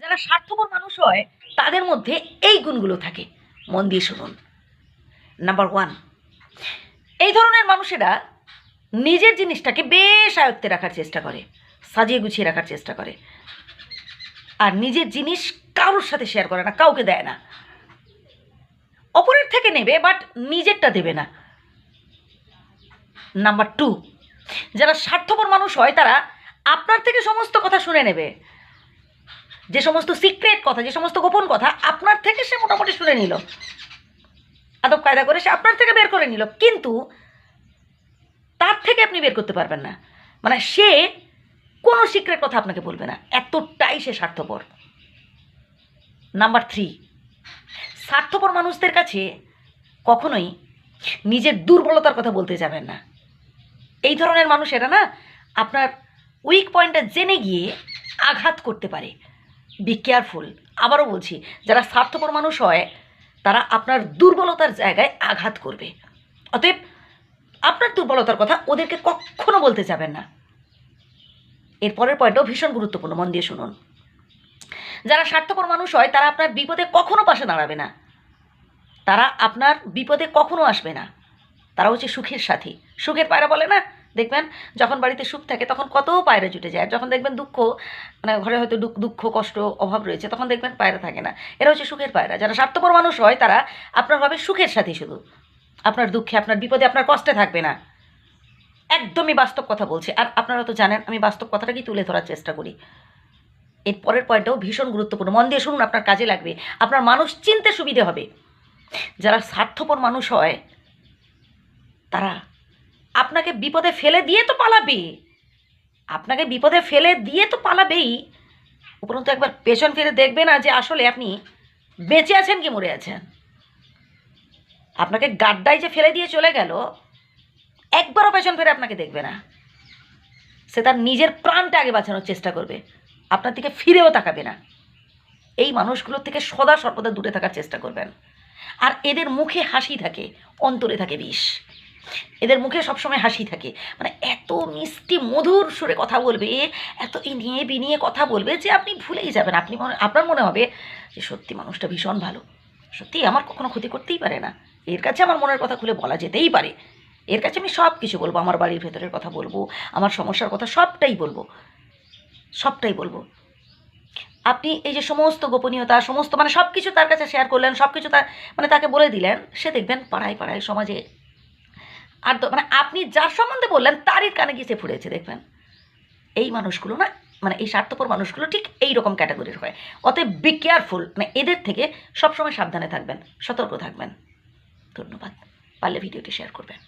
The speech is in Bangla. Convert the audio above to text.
যারা স্বার্থপর মানুষ হয়, তাদের মধ্যে এই গুণগুলো থাকে। মন দিয়ে শুনুন। নাম্বার ওয়ান এই ধরনের মানুষেরা নিজের জিনিসটাকে বেশ আয়ত্তে রাখার চেষ্টা করে, সাজিয়ে গুছিয়ে রাখার চেষ্টা করে। আর নিজের জিনিস কারোর সাথে শেয়ার করে না, কাউকে দেয় না। অপরের থেকে নেবে বাট নিজেরটা দেবে না। নাম্বার টু যারা স্বার্থপর মানুষ হয়, তারা আপনার থেকে সমস্ত কথা শুনে নেবে। যে সমস্ত সিক্রেট কথা, যে সমস্ত গোপন কথা আপনার থেকে সে মোটামুটি শুনে নিল। আদব কায়দা করে সে আপনার থেকে বের করে নিল। কিন্তু তার থেকে আপনি বের করতে পারবেন না। মানে সে কোনো সিক্রেট কথা আপনাকে বলবে না। এতটাই সে স্বার্থপর। নাম্বার থ্রি স্বার্থপর মানুষদের কাছে কখনোই নিজের দুর্বলতার কথা বলতে যাবেন না। এই ধরনের মানুষেরা না আপনার উইক পয়েন্টটা জেনে গিয়ে আঘাত করতে পারে। বি কেয়ারফুল আবারও বলছি, যারা স্বার্থপর মানুষ হয়, তারা আপনার দুর্বলতার জায়গায় আঘাত করবে। অতএব, আপনার দুর্বলতার কথা ওদেরকে কখনো বলতে যাবেন না। এর পরের পয়েন্টটাও ভীষণ গুরুত্বপূর্ণ, মন দিয়ে শুনুন। যারা স্বার্থপর মানুষ হয়, তারা আপনার বিপদে কখনো পাশে দাঁড়াবে না। তারা আপনার বিপদে কখনো আসবে না। তারা হচ্ছে সুখের সাথী। সুখের পায়রা বলে না? দেখবেন যখন বাড়িতে সুখ থাকে তখন কত পায়রা জুটে যায়। যখন দেখবেন দুঃখ মানে ঘরে হয়তো দুঃখ কষ্ট, অভাব রয়েছে, তখন দেখবেন পায়রা থাকে না। এরা হচ্ছে সুখের পায়রা। যারা স্বার্থপর মানুষ হয়, তারা আপনার ভাবে সুখের সাথে শুধু। আপনার দুঃখে, আপনার বিপদে, আপনার কষ্টে থাকবে না। একদমই বাস্তব কথা বলছি। আর আপনারা তো জানেন, আমি বাস্তব কথাটাকেই তুলে ধরার চেষ্টা করি। এর পরের পয়েন্টটাও ভীষণ গুরুত্বপূর্ণ। মন দিয়ে শুনুন, আপনার কাজে লাগবে। আপনার মানুষ চিনতে সুবিধে হবে। যারা স্বার্থপর মানুষ হয়, তারা আপনাকে বিপদে ফেলে দিয়ে তো পালাবে। আপনাকে বিপদে ফেলে দিয়ে তো পালাবেই। উপরন্তু একবার পেছন ফিরে দেখবে না যে আসলে আপনি বেঁচে আছেন কি মরে আছেন। আপনাকে গাড্ডায় যে ফেলে দিয়ে চলে গেল, একবারও পেছন ফিরে আপনাকে দেখবে না। সে তার নিজের প্রাণটা আগে বাঁচানোর চেষ্টা করবে। আপনার দিকে ফিরেও তাকাবে না। এই মানুষগুলোর থেকে সদা সর্বদা দূরে থাকার চেষ্টা করবেন। আর এদের মুখে হাসি থাকে, অন্তরে থাকে বিষ। এদের মুখে সবসময় হাসি থাকে। মানে এত মিষ্টি, মধুর সুরে কথা বলবে, এত ইনিয়ে বিনিয়ে কথা বলবে যে আপনি ভুলেই যাবেন। আপনি মনে, আপনার মনে হবে যে সত্যি মানুষটা ভীষণ ভালো। সত্যি আমার কখনো ক্ষতি করতেই পারে না। এর কাছে আমার মনের কথা খুলে বলা যেতেই পারে। এর কাছে আমি সব কিছু বলব, আমার বাড়ির ভেতরের কথা বলব, আমার সমস্যার কথা সবটাই বলব। সবটাই বলব। আপনি এই যে সমস্ত গোপনীয়তা, সমস্ত মানে সব কিছু তার কাছে শেয়ার করলেন সব কিছু তার মানে তাকে বলে দিলেন, সে দেখবেন পাড়ায় পাড়ায় সমাজে আর তো মানে আপনি যার সম্বন্ধে বললেন, তারই কানে গিয়ে সে ফুড়েছে দেখবেন। এই মানুষগুলো না মানে এই স্বার্থপর মানুষগুলো ঠিক এই রকম ক্যাটাগরির হয়। অতএব বি কেয়ারফুল মানে এদের থেকে সবসময় সাবধানে থাকবেন, সতর্ক থাকবেন। ধন্যবাদ। পারলে ভিডিওটি শেয়ার করবেন।